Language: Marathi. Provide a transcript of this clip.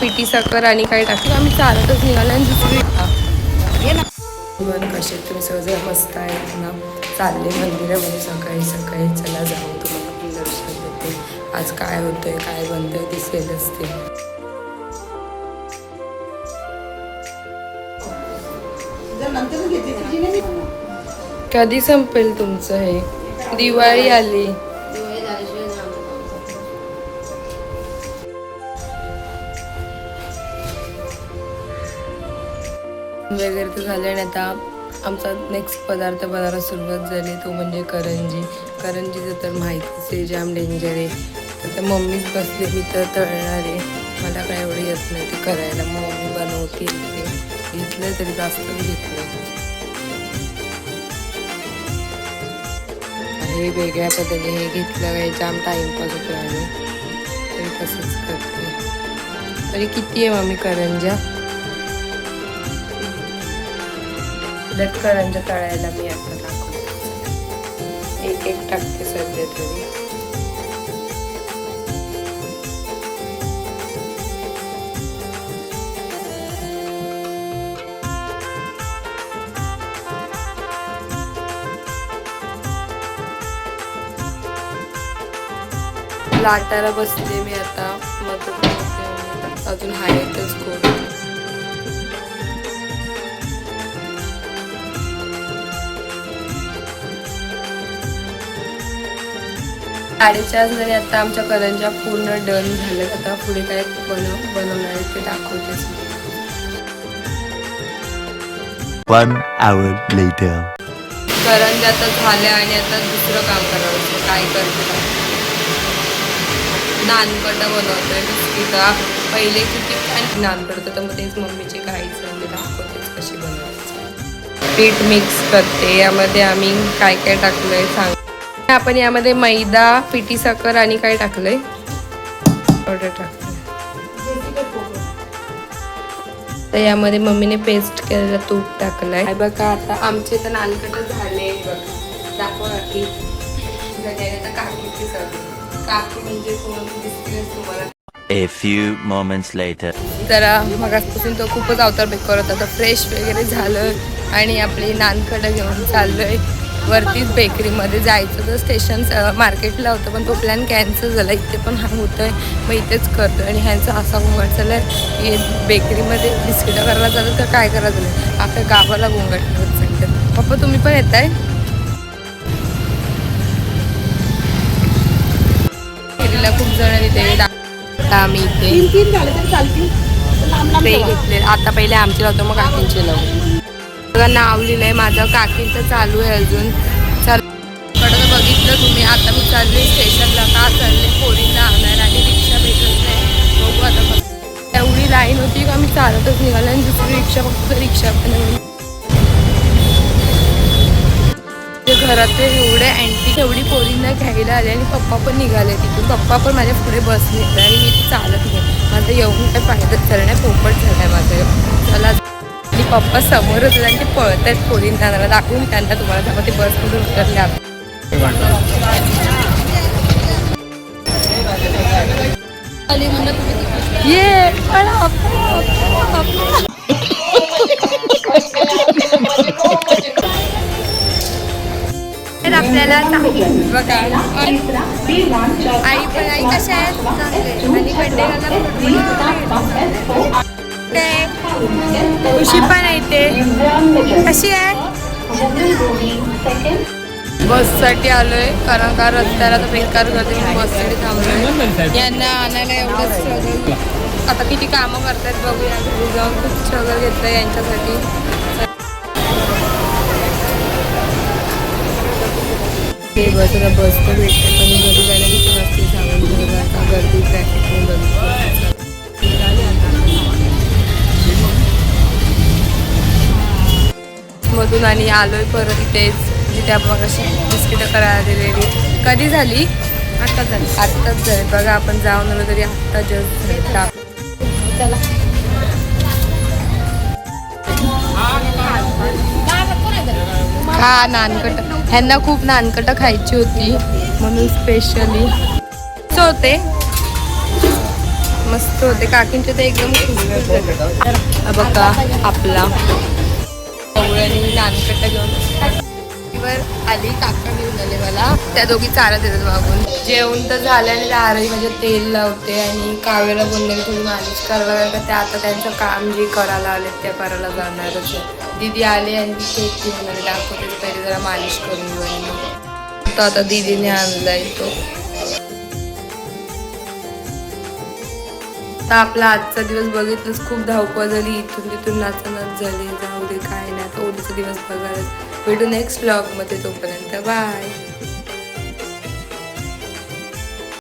पिठी साखर आणि काय टाकलं आम्ही चालतच निघालो आणि दुसरी कसे तुम्ही सगळं मस्त आहेत ना. चालले मंदिरामध्ये म्हणजे सकाळी सकाळी चला जाऊ तुम्हाला पण दर्शन देते. आज काय होतंय काय बनतंय दिसेलच ते कधी संपेल तुमचं हे? दिवाळी आली. वगैरे तर झाले आणि आता. आमचा नेक्स्ट पदार्थ बनायला सुरुवात झाली. तो म्हणजे करंजी. करंजीचं तर माहितीच आहे जाम डेंजर आहे. तर त्या मम्मीच बसले मी तर तळणार. आहे मला काय एवढं येत नाही ते करायला. मग मम्मी बनवते ते घेतलं तरी जास्त घेतलं हे वेगळ्या पद्धतीने हे घेतलं काय जाम टाईमपास होतो आम्ही. तरी तसंच करते. तरी किती आहे मम्मी करंजा लटकरांच्या तळायला मी आता टाकते एक एक टाकते सध्या तरी. लाटायला बसते मी आता. मग अजून हायतच खूप. साडेचार जरी आता आमच्या करंजा पूर्ण डन झाल्या आता पुढे काय बनव बनवणार ते दाखवतेच मी. One hour later. करंजा आता झाल्या आणि आता दुसरं काम करावं. काय करते काय? नानकटा बनवतोय बिस्किट पहिले किती छान नानकट होतं तर मग तेच मम्मीचे काहीच मी दाखवतेच कशी बनवायची पीठ मिक्स करते यामध्ये आम्ही काय काय टाकलंय सांग आपण यामध्ये मैदा पिठी साखर आणि काय टाकलंय? ऑर्डर टाकलंय. तर यामध्ये मम्मीने पेस्ट केलेलं तूप टाकलंय. बघा आता आमचे तर नानकट झाले. बघा दाखवा काकी झाले आता काकीची सगळी काकी म्हणजे कोण दिसतीलच तुम्हाला. A few moments later. तर मगासपासून तो खूपच अवतार बेकार होता. तर फ्रेश वगैरे झालं आणि आपली नानकडं घेऊन चाललोय. वरतीच बेकरीमध्ये जायचं. तर स्टेशन मार्केटला होतं पण तो प्लॅन कॅन्सल झाला. इथे पण हा होतोय. मग इथेच करतो आणि ह्यांचा असा गोंगाट चालला की बेकरीमध्ये बिस्किटं करायला चाललं तर काय करायला चाललं अख्या गावाला गोंगाट होत सांगतात पप्पा तुम्ही पण येत आहे खूप जण दा- आम्ही इथे झाले. घेतले आता पहिले आमचे लावतो मग काकींचे लावू बघा नाव लिहिलंय माझं काकींचं चालू आहे अजून. चालू. कडं बघितलं तुम्ही. आता मी चालले स्टेशनला. का चालले? पोरींना आणायला आणि रिक्षा भेटत नाही. बघू आता बघ. एवढी लाईन होती का मी चालतच निघालं आणि दुसरी रिक्षा फक्त रिक्षा पण नाही. ते घरात एवढे अँटी एवढी पोरींना घ्यायला आले आणि पप्पा पण निघाले तिथून. पप्पा पण माझ्या पुढे बसले. आणि मी चालत नाही माझं येऊन काय फायदा झाला नाही. पोपट आहे माझं. चला पप्पा समोरच आले आणि ते पळत आहेत पोरींना मला दाखवून त्यांना तुम्हाला तेव्हा ते बसमधून उतरले आप- ये आपल्याला बघा आई पण आई कशा आहेत? आणि बड्डे कशी आहे? बससाठी आलोय कारण का रस्त्याला तर बेकार करते मी बससाठी थांबलोय. यांना आणायला एवढं स्ट्रगल आता किती कामं करतात बघूया. घरी जाऊन खूप स्ट्रगल घेतलं यांच्यासाठी. बस बस तर भेटते पण घरी जायला किती वाजते सांगून आता गर्दी ट्रॅफिक मधून आणि आलोय परत इथेच जिथे आपण अशी बिस्किटं करायला दिलेली कधी झाली? आत्ताच झाली. आत्ताच झाली. बघा आपण जाऊन आलो तरी आत्ता जस्ट चला. हा नानकट ह्यांना खूप नानकट खायची होती. म्हणून स्पेशली होते. मस्त होते. काकींचे ते एकदम बघा आपला. सगळ्यांनी घेऊन. आली काका घेऊन आले मला. त्या दोघी चारा येतात मागून. जेवण तर झालं आणि आरही म्हणजे तेल लावते आणि कावेला बोलले तुम्ही थोडी मालिश करायला कारण का ते आता त्यांचं काम जे करायला आले त्या करायला जाणारच आहे. दीदी आले आणि केक घेऊन आले. दाखवते पहिले जरा मालिश करून घेऊ मग तो आता दीदीने आणलाय तो. आता आपला आजचा दिवस बघितलंच खूप धावपळ झाली इथून तिथून नाचनाच झाली जाऊ दे काय नाही आता उद्याचा दिवस बघायला भेटू नेक्स्ट ब्लॉगमध्ये तोपर्यंत. बाय